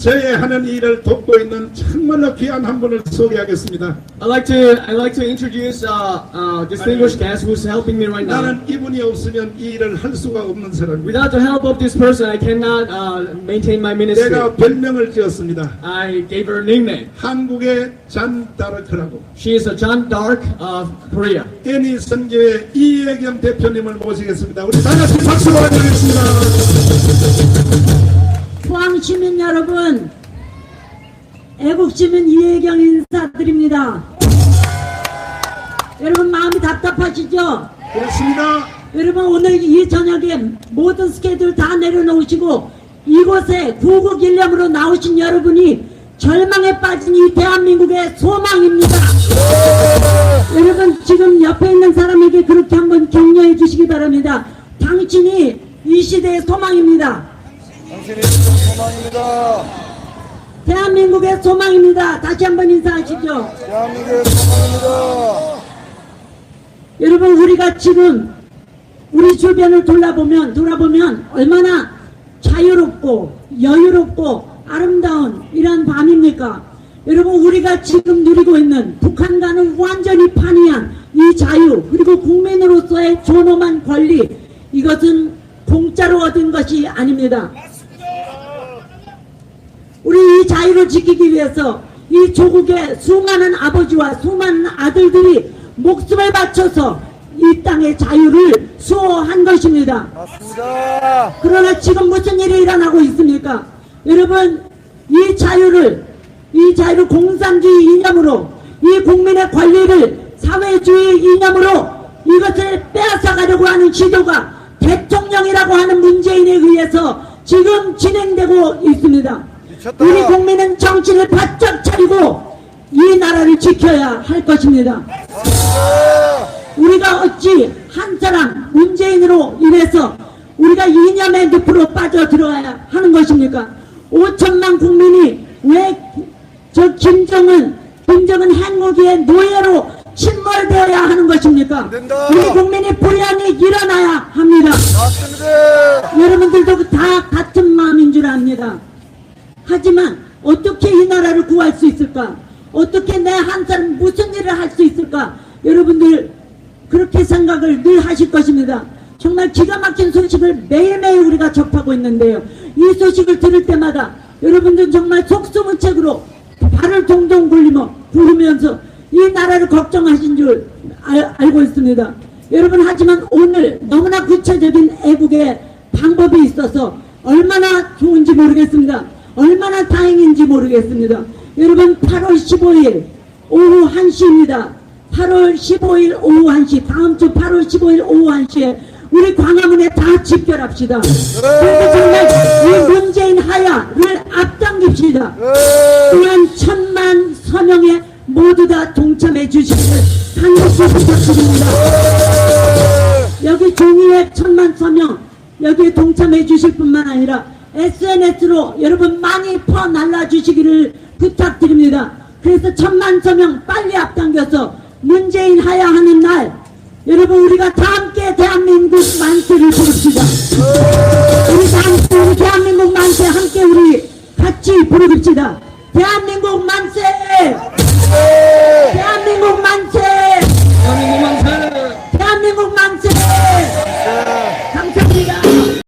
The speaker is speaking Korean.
제하는 일을 돕고 있는 정말로 귀한 한 분을 소개하겠습니다. I'd like to I'd like to introduce uh, uh, distinguished guest who's helping me right now. 나는 이분이 없으면 이 일을 할 수가 없는 사람입니다. Without the help of this person, I cannot uh, maintain my ministry. 내가 별명을 지었습니다. I gave her a nickname. 한국의 잔 다르크라고. She is a John Dark of Korea. 애니 선교의 이혜경 대표님을 모시겠습니다. 우리 다 같이 박수로 환영하겠습니다. 포항 시민 여러분, 애국 시민 이혜경 인사드립니다. 여러분 마음이 답답하시죠? 그렇습니다. 여러분 오늘 이 저녁에 모든 스케줄 다 내려놓으시고 이곳에 구국 일념으로 나오신 여러분이 절망에 빠진 이 대한민국의 소망입니다. 여러분 지금 옆에 있는 사람에게 그렇게 한번 격려해 주시기 바랍니다. 당신이 이 시대의 소망입니다. 당신이 소망입니다. 대한민국의 소망입니다. 다시 한번 인사하시죠. 대한민국의 소망입니다. 여러분 우리가 지금 우리 주변을 돌아보면 돌아보면 얼마나 자유롭고 여유롭고 아름다운 이런 밤입니까? 여러분 우리가 지금 누리고 있는 북한과는 완전히 판이한 이 자유 그리고 국민으로서의 존엄한 권리 이것은 공짜로 얻은 것이 아닙니다. 우리 이 자유를 지키기 위해서 이 조국의 수많은 아버지와 수많은 아들들이 목숨을 바쳐서 이 땅의 자유를 수호한 것입니다. 맞습니다. 그러나 지금 무슨 일이 일어나고 있습니까? 여러분, 이 자유를, 이 자유를 공산주의 이념으로, 이 국민의 권리를 사회주의 이념으로 이것을 빼앗아가려고 하는 시도가 대통령이라고 하는 문재인에 의해서 지금 진행되고 있습니다. 미쳤다. 우리 국민은 정신을 바짝 차리고 이 나라를 지켜야 할 것입니다. 우리가 어찌 한 사람 문재인으로 인해서 우리가 이념의 늪으로 빠져들어야 하는 것입니까? 5천만 국민이 왜 저 김정은 김정은 핵무기의 노예로 침몰되어야 하는 것입니까? 우리 국민이 불량이 일어나야 합니다. 맞습니다. 여러분들도 다 같은 마음인 줄 압니다. 하지만 어떻게 이 나라를 구할 수 있을까? 어떻게 내 한 사람 무슨 일을 할 수 있을까? 여러분들 그렇게 생각을 늘 하실 것입니다. 정말 기가 막힌 소식을 매일매일 우리가 접하고 있는데요. 이 소식을 들을 때마다 여러분들 정말 속수무책으로 발을 동동 굴리며 부르면서 이 나라를 걱정하신 줄 알, 알고 있습니다. 여러분 하지만 오늘 너무나 구체적인 애국의 방법이 있어서 얼마나 좋은지 모르겠습니다. 얼마나 다행인지 모르겠습니다. 여러분 8월 15일 오후 1시입니다. 8월 15일 오후 1시 다음 주 8월 15일 오후 1시에 우리 광화문에 다 집결합시다. 그래서 정말 이 문재인 하야를 앞당깁시다. 또한 천만 서명에 모두 다 동참해 주시기를 간곡히 부탁드립니다. 여기 종이에 천만 서명 여기에 동참해 주실 뿐만 아니라 SNS로 여러분 많이 퍼날라 주시기를 부탁드립니다. 그래서 천만 서명 빨리 앞당겨서 문재인 하야하는 날 여러분 우리가 다 함께 대한민국 만세를 부릅시다. 우리 다 함께 대한민국 만세 함께 우리 같이 부릅시다. 대한민국